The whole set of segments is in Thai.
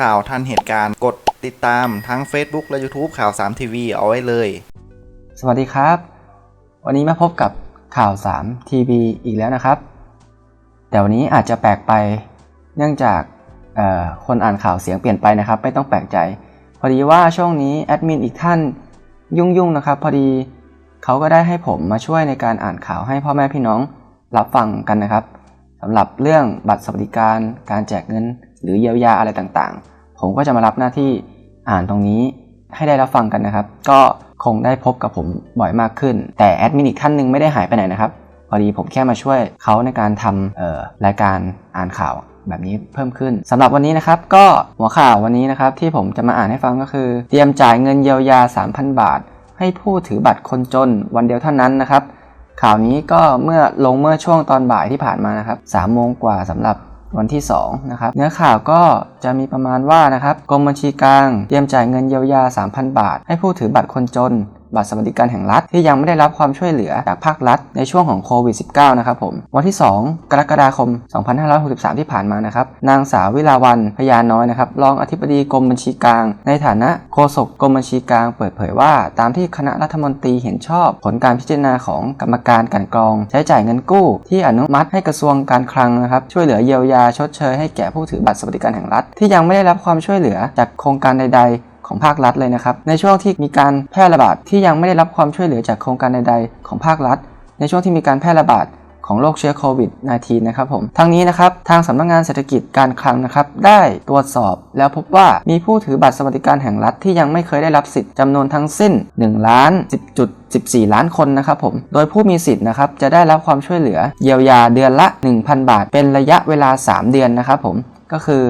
ข่าวทันเหตุการณ์ กดติดตามทั้ง Facebook และ YouTube ข่าว3ทีวีเอาไว้เลย สวัสดีครับ วันนี้มาพบกับข่าว3ทีวีอีกแล้วนะครับ แต่วันนี้อาจจะแปลกไปเนื่องจากคนอ่านข่าวเสียงเปลี่ยนไปนะครับ ไม่ต้องแปลกใจ พอดีว่าช่วงนี้แอดมินอีกท่านยุ่งๆนะครับ พอดีเขาก็ได้ให้ผมมาช่วยในการอ่านข่าวให้พ่อแม่พี่น้องรับฟังกันนะครับสำหรับเรื่องบัตรสวัสดิการการแจกเงิน หรือเยียวยาอะไรต่างๆ ผมก็จะมารับหน้าที่อ่านตรงนี้ให้ได้รับฟังกันนะครับ ก็คงได้พบกับผมบ่อยมากขึ้น แต่แอดมินอีกท่านหนึ่งไม่ได้หายไปไหนนะครับ พอดีผมแค่มาช่วยเขาในการทำออรายการอ่านข่าวแบบนี้เพิ่มขึ้นสำหรับวันนี้นะครับ ก็หัวข่าววันนี้นะครับ ที่ผมจะมาอ่านให้ฟังก็คือ เตรียมจ่ายเงินเยียวยา 3,000 บาท ให้ผู้ถือบัตรคนจนวันเดียวเท่านั้นนะครับ ข่าวนี้ก็เมื่อลงเมื่อช่วงตอนบ่ายที่ผ่านมานะครับ3โมงกว่าสำหรับ วันที่2นะครับเนื้อข่าวก็จะมีประมาณว่านะครับกรมบัญชีกลางเตรียมจ่ายเงินเยียวยา 3,000 บาท ให้ผู้ถือบัตรคนจน บัตรสวัสดิการแห่งรัฐที่ยังไม่ได้รับความช่วยเหลือจากภาครัฐในช่วงของโควิด -19 นะครับผม วันที่ 2 กรกฎาคม 2563 ที่ผ่านมานะครับ นางสาววิลาวันพยาน้อยนะครับ รองอธิบดีกรมบัญชีกลาง ในฐานะโฆษกกรมบัญชีกลางเปิดเผยว่า ตามที่คณะรัฐมนตรีเห็นชอบผลการพิจารณาของกรรมการกลันกรอง ใช้จ่ายเงินกู้ ที่อนุมัติให้กระทรวงการคลังนะครับช่วยเหลือเยียวยาชดเชยให้แก่ผู้ถือบัตรสวัสดิการแห่งรัฐที่ยังไม่ได้รับความช่วยเหลือจากโครงการใดๆ ของภาครัฐเลยนะครับ ในช่วงที่มีการแพร่ระบาดที่ยังไม่ได้รับความช่วยเหลือจากโครงการใดๆ ของภาครัฐ ในช่วงที่มีการแพร่ระบาดของโรคเชื้อโควิด -19 นะครับผม ทั้งนี้นะครับ ทางสำนักงงานเศรษฐกิจการคลังนะครับ ได้ตรวจสอบแล้วพบว่ามีผู้ถือบัตรสวัสดิการแห่งรัฐที่ยังไม่เคยได้รับสิทธิ์จำนวนทั้งสิ้น1ล้าน10.14 ล้านคนนะครับผม โดยผู้มีสิทธิ์นะครับจะได้รับความช่วยเหลือ เยียวยาเดือนละ 1,000 บาท เป็นระยะเวลา 3 เดือนนะครับผม ก็คือ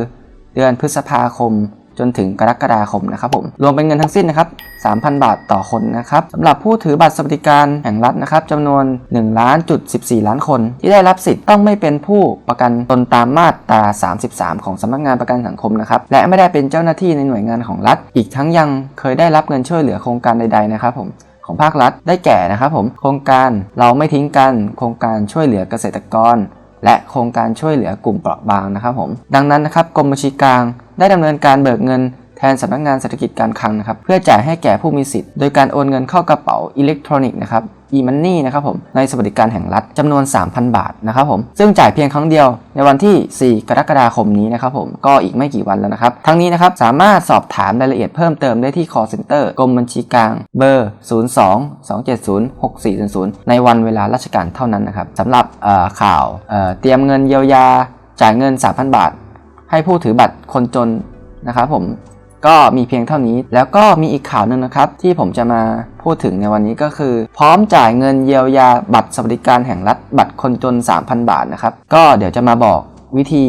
เดือนพฤษภาคม จนถึงกรกฎาคมนะครับผมรวมเป็นเงินทั้งสิ้นนะครับ 3,000 บาทต่อคนนะครับสำหรับผู้ถือบัตรสวัสดิการแห่งรัฐนะครับจำนวน1ล้านจุด14 ล้านคน ที่ได้รับสิทธิ์ต้องไม่เป็นผู้ประกันตนตามมาตรา 33 ของสำนักงานประกันสังคมนะครับและไม่ได้เป็นเจ้าหน้าที่ในหน่วยงานของรัฐ อีกทั้งยังเคยได้รับเงินช่วยเหลือโครงการใดๆนะครับผมของภาครัฐได้แก่นะครับผมโครงการเราไม่ทิ้งกันโครงการช่วยเหลือเกษตรกร และโครงการช่วยเหลือกลุ่มเปราะบางนะครับผมดังนั้นนะครับกรมบัญชีกลาง ได้ดำเนินการเบิกเงินแทนสำนักงานเศรษฐกิจการคลังนะครับเพื่อจ่ายให้แก่ผู้มีสิทธิ์ โดยการโอนเงินเข้ากระเป๋าอิเล็กทรอนิกส์นะครับ e-money นะครับผมในสวัสดิการแห่งรัฐจำนวน 3,000 บาทนะครับผมซึ่งจ่ายเพียงครั้งเดียวในวันที่ 4 กรกฎาคมนี้นะครับผมก็อีกไม่กี่วันแล้วนะครับ ทั้งนี้นะครับสามารถสอบถามรายละเอียดเพิ่มเติมได้ที่ call center กรมบัญชีกลางเบอร์ 02 270 6400 ในวันเวลาราชการเท่านั้นนะครับสำหรับข่าวเอ่อเตรียมเงินเยียวยาจ่ายเงิน 3,000 บาท ให้ผู้ถือบัตรคนจนนะครับผมก็มีเพียงเท่านี้ แล้วก็มีอีกข่าวหนึ่งนะครับ ที่ผมจะมาพูดถึงในวันนี้ก็คือ พร้อมจ่ายเงินเยียวยาบัตรสวัสดิการแห่งรัฐบัตรคนจน 3,000 บาทนะครับ ก็เดี๋ยวจะมาบอกวิธี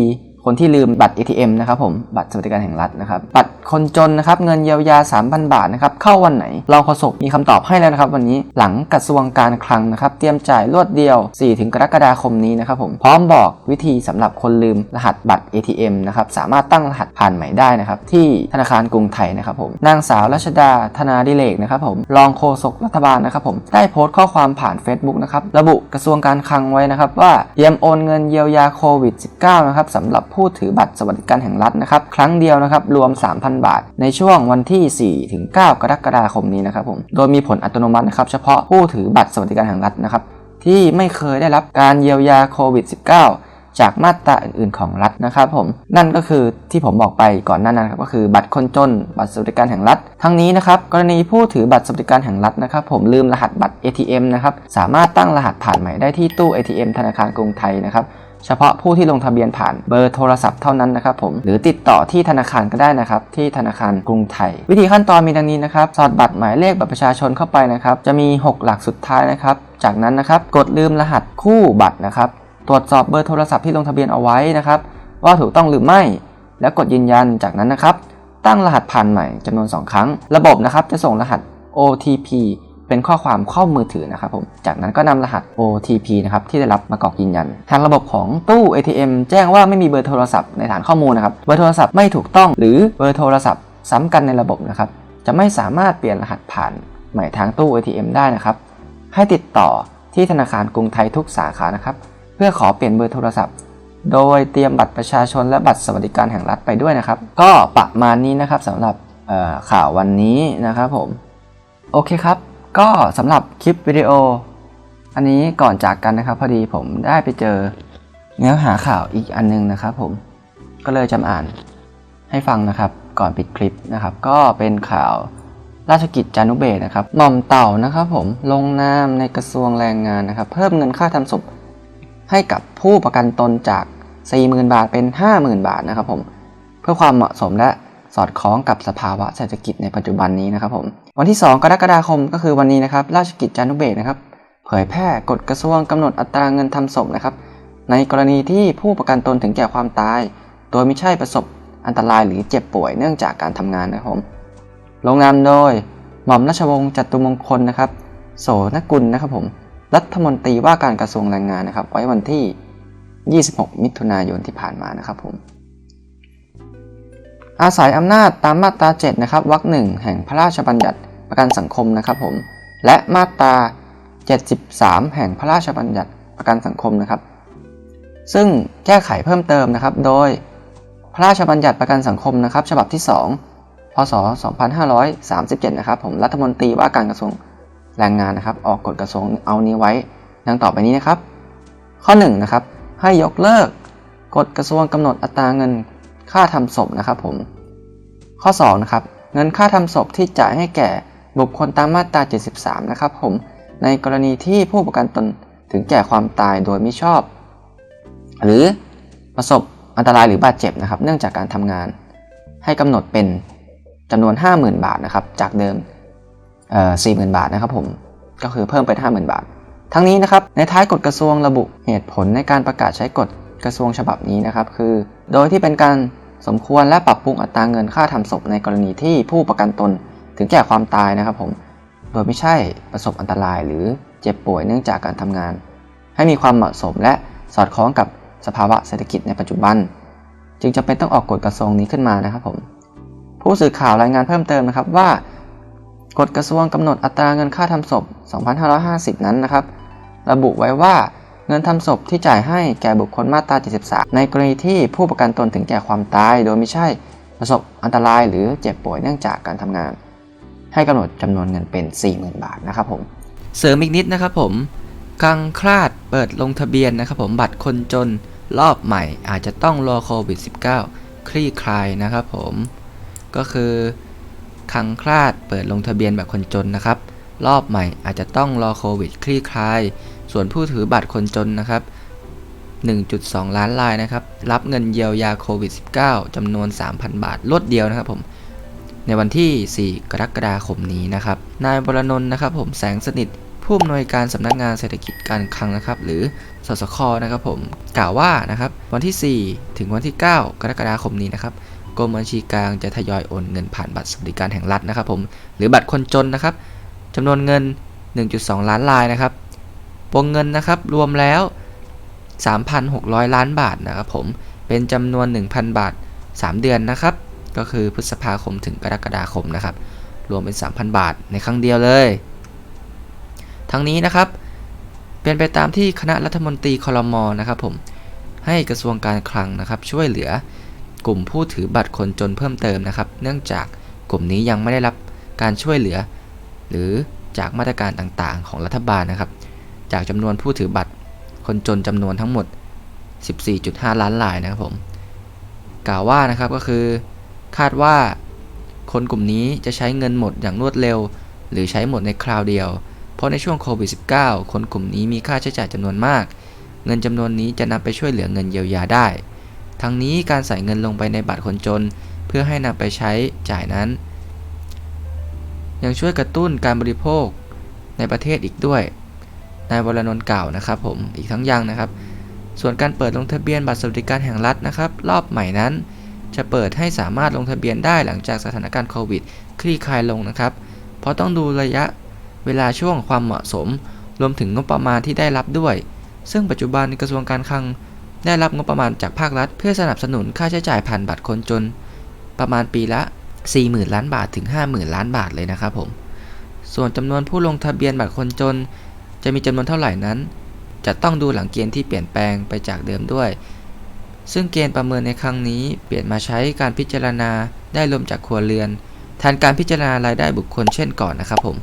คนที่ลืมบัตร ATM นะครับผมบัตรสวัสดิการแห่งรัฐนะครับบัตรคนจนนะครับเงินเยียวยา 3,000 บาทนะครับเข้าวันไหนรองโฆษกมีคำตอบให้แล้วนะครับ วันนี้หลังกระทรวงการคลังนะครับเตรียมจ่ายรวดเดียว4ถึงกรกฎาคมนี้นะครับผมพร้อมบอกวิธีสำหรับคนลืมรหัสบัตร ATM นะครับสามารถตั้งรหัสผ่านใหม่ได้นะครับที่ธนาคารกรุงไทยนะครับผมนางสาวรัชดาธนาดิเลกนะครับผมรองโฆษกรัฐบาลนะครับผมได้โพสต์ข้อความผ่าน Facebook นะครับระบุกระทรวงการคลังไว้นะครับว่าเตรียมโอนเงินเยียวยาโควิด -19 นะครับสำหรับผผู้ถือบัตรสวัสดิการแห่งรัฐนะครับครั้งเดียวนะครับรวม 3,000 บาท ในช่วงวันที่ 4 ถึง 9 กรกฎาคมนี้นะครับผมโดยมีผลอัตโนมัตินะครับเฉพาะผู้ถือบัตรสวัสดิการแห่งรัฐนะครับที่ไม่เคยได้รับการเยียวยาโควิด -19 จากมาตราอื่นๆของรัฐนะครับผมนั่นก็คือที่ผมบอกไปก่อนหน้านั้นครับก็คือบัตรคนจน บัตรสวัสดิการแห่งรัฐ ทั้งนี้นะครับกรณีผู้ถือบัตรสวัสดิการแห่งรัฐนะครับผมลืมรหัสบัตร ATM นะครับสามารถตั้งรหัสผ่านใหม่ได้ที่ตู้ ATM ธนาคารกรุงไทยนะครับ เฉพาะผู้ที่ลงทะเบียนผ่านเบอร์โทรศัพท์เท่านั้นนะครับผมหรือติดต่อที่ธนาคารก็ได้นะครับ ที่ธนาคารกรุงไทย วิธีขั้นตอนมีดังนี้นะครับสอดบัตรหมายเลขบัตรประชาชนเข้าไปนะครับ จะมี 6 หลักสุดท้ายนะครับ จากนั้นนะครับ กดลืมรหัสคู่บัตรนะครับ ตรวจสอบเบอร์โทรศัพท์ที่ลงทะเบียนเอาไว้นะครับ ว่าถูกต้องหรือไม่ แล้วกดยืนยันจากนั้นนะครับ ตั้งรหัสผ่านใหม่จำนวน 2 ครั้ง ระบบนะครับจะส่งรหัส OTP เป็นข้อความเข้ามือถือนะครับผม จากนั้นก็นำรหัส OTP นะครับที่ได้รับมากรอกยืนยัน ทางระบบของตู้ ATM แจ้งว่าไม่มีเบอร์โทรศัพท์ในฐานข้อมูลนะครับ เบอร์โทรศัพท์ไม่ถูกต้อง หรือเบอร์โทรศัพท์ซ้ำกันในระบบนะครับ จะไม่สามารถเปลี่ยนรหัสผ่านใหม่ทางตู้ ATM ได้นะครับ ให้ติดต่อที่ธนาคารกรุงไทยทุกสาขานะครับ เพื่อขอเปลี่ยนเบอร์โทรศัพท์ โดยเตรียมบัตรประชาชนและบัตรสวัสดิการแห่งรัฐไปด้วยนะครับ ก็ประมาณนี้นะครับสำหรับข่าววันนี้นะครับผม โอเคครับ ก็สำหรับคลิปวิดีโอ อันนี้ก่อนจากกันนะครับ พอดีผมได้ไปเจอเนื้อหาข่าวอีกอันนึงนะครับ ผมก็เลยจำอ่านให้ฟังนะครับ ก่อนปิดคลิปนะครับ ก็เป็นข่าวราชกิจจานุเบศนะครับหม่อมเต่านะครับผมลงนามในกระทรวงแรงงานนะครับ เพิ่มเงินค่าทำศพให้กับผู้ประกันตนจาก 40,000 บาทเป็น 50,000 บาทนะครับผมเพื่อความเหมาะสมและ สอดคล้องกับสภาวะเศรษฐกิจในปัจจุบันนี้นะครับผมวันที่ 2 กรกฎาคมก็คือวันนี้นะครับราชกิจจานุเบศรนะครับเผยแพร่กฎกระทรวงกำหนดอัตราเงินทำศพนะครับในกรณีที่ผู้ประกันตนถึงแก่ความตาย โดยไม่ใช่ประสบอันตรายหรือเจ็บป่วยเนื่องจากการทำงานนะครับผมลงนามโดยหม่อมราชวงศ์จัตุมงคลนะครับโสนกุลนะครับผมรัฐมนตรีว่าการกระทรวงแรงงานนะครับ ไว้วันที่ 26 มิถุนายนที่ผ่านมานะครับผม อาศัยอำนาจตามมาตรา7นะครับวรรคหนึ่งแห่งพระราชบัญญัติประกันสังคมนะครับผมและมาตรา 73 แห่งพระราชบัญญัติประกันสังคมนะครับ ซึ่งแก้ไขเพิ่มเติมนะครับ โดยพระราชบัญญัติประกันสังคมนะครับ ฉบับที่ 2 พศ 2537 นะครับ ผมรัฐมนตรีว่าการกระทรวงแรงงานนะครับ ออกกฎกระทรวงเอานี้ไว้ดังต่อไปนี้นะครับ ข้อ1นะครับให้ยกเลิกกฎกระทรวงกำหนดอัตราเงิน ค่าทำศพนะครับผม ข้อ2นะครับเงินค่าทำศพที่จ่ายให้แก่บุคคลตามมาตรา 73 นะครับผม ในกรณีที่ผู้ประกันตนถึงแก่ความตายโดยม่ชอบ หรือประสบอันตรายหรือบาดเจ็บนะครับ เนื่องจากการทำงาน ให้กำหนดเป็นจำนวน 50,000 บาทนะครับ จากเดิมเอ่อ40,000บาทนะครับผม ก็คือเพิ่มเป็น50,000 บาท ทั้งนี้นะครับ ในท้ายกฎกระทรวงระบุเหตุผลในการประกาศใช้กฎกระทรวงฉบับนี้นะครับ คือ โดยที่เป็นการสมควรและปรับปรุงอัตราเงินค่าทำศพในกรณีที่ผู้ประกันตนถึงแก่ความตายนะครับผม โดยไม่ใช่ประสบอันตรายหรือเจ็บป่วยเนื่องจากการทำงาน ให้มีความเหมาะสมและสอดคล้องกับสภาวะเศรษฐกิจในปัจจุบัน จึงจำเป็นต้องออกกฎกระทรวงนี้ขึ้นมานะครับผม ผู้สื่อข่าวรายงานเพิ่มเติมนะครับว่ากฎกระทรวงกำหนดอัตราเงินค่าทำศพ 2550 นั้นนะครับ ระบุไว้ว่า เงินทำศพที่จ่ายให้แก่บุคคลมาตรา73 ในกรณีที่ผู้ประกันตนถึงแก่ความตาย โดยไม่ใช่ประสบอันตรายหรือเจ็บป่วยเนื่องจากการทำงาน ให้กำหนดจำนวนเงินเป็น 40,000 บาทนะครับผมเสริมอีกนิดนะครับผมกังคลาดเปิดลงทะเบียนนะครับผมบัตรคนจนรอบใหม่อาจจะต้องรอโควิด -19 คลี่คลายนะครับผมก็คือคังคลาดเปิดลงทะเบียนแบบคนจนนะครับ รอบใหม่อาจจะต้องรอโควิด คลี่คลาย ส่วนผู้ถือบัตรคนจนนะครับ 1.2 ล้านรายนะครับ รับเงินเยียวยาโควิด -19 จำนวน 3,000 บาทลดเดียวนะครับผม ในวันที่ 4 กรกฎาคมนี้นะครับ นายบรนนท์นะครับผมแสงสนิทผู้อำนวยการสำนักงานเศรษฐกิจการคลังนะครับ หรือสสคนะครับผมกล่าวว่านะครับวันที่ 4 ถึงวันที่ 9 กรกฎาคมนี้นะครับกรมบัญชีกลางจะทยอยโอนเงินผ่านบัตรสวัสดิการแห่งรัฐนะครับผมหรือบัตรคนจนนะครับจำนวนเงิน 1.2 ล้านรายนะครับ วงเงินนะครับรวมแล้ว 3,600 ล้านบาทนะครับผมเป็นจำนวน 1,000 บาท 3 เดือนนะครับ ก็คือพฤษภาคมถึงกรกฎาคมนะครับ รวมเป็น 3,000 บาทในครั้งเดียวเลย ทั้งนี้นะครับ เป็นไปตามที่คณะรัฐมนตรีคอรมอนะครับผมให้กระทรวงการคลังนะครับ ช่วยเหลือกลุ่มผู้ถือบัตรคนจนเพิ่มเติมนะครับ เนื่องจากกลุ่มนี้ยังไม่ได้รับการช่วยเหลือ หรือจากมาตรการต่างๆ ของรัฐบาลนะครับ จากจำนวนผู้ถือบัตรคนจนจำนวนทั้งหมด 14.5 ล้านรายนะครับผม กล่าวว่านะครับก็คือ คาดว่าคนกลุ่มนี้จะใช้เงินหมดอย่างรวดเร็ว หรือใช้หมดในคราวเดียว เพราะในช่วงโควิด -19 คนกลุ่มนี้มีค่าใช้จ่ายจำนวนมาก เงินจำนวนนี้จะนำไปช่วยเหลือเงินเยียวยาได้ ทั้งนี้การใส่เงินลงไปในบัตรคนจน เพื่อให้นำไปใช้จ่ายนั้น ยังช่วยกระตุ้นการบริโภคในประเทศอีกด้วย นายวรนนท์กล่าวนะครับผมอีกทั้งยังนะครับ ส่วนการเปิดลงทะเบียนบัตรสวัสดิการแห่งรัฐนะครับ รอบใหม่นั้น จะเปิดให้สามารถลงทะเบียนได้หลังจากสถานการณ์โควิด คลี่คลายลงนะครับ เพราะต้องดูระยะเวลาช่วงความเหมาะสม รวมถึงงบประมาณที่ได้รับด้วย ซึ่งปัจจุบันกระทรวงการคลังได้รับงบประมาณจากภาครัฐ เพื่อสนับสนุนค่าใช้จ่ายผ่านบัตรคนจน ประมาณปีละ 40,000 ล้านบาทถึง 50,000 ล้านบาทเลยนะครับผม ส่วนจำนวนผู้ลงทะเบียนบัตรคนจน จะมีจำนวนเท่าไหร่นั้น จะต้องดูหลังเกณฑ์ที่เปลี่ยนแปลงไปจากเดิมด้วย ซึ่งเกณฑ์ประเมินในครั้งนี้เปลี่ยนมาใช้การพิจารณาได้รวมจากครัวเรือน แทนการพิจารณารายได้บุคคลเช่นก่อนนะครับผม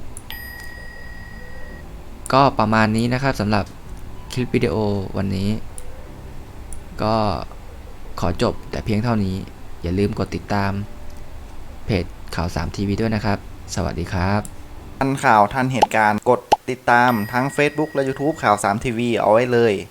ก็ประมาณนี้นะครับสำหรับคลิปวิดีโอวันนี้ ก็ขอจบแต่เพียงเท่านี้ อย่าลืมกดติดตาม เพจข่าว 3 ทีวีด้วยนะครับ สวัสดีครับ ทันข่าวทันเหตุการณ์กด ติดตามทั้ง Facebook และ YouTube ข่าว3ทีวีเอาไว้เลย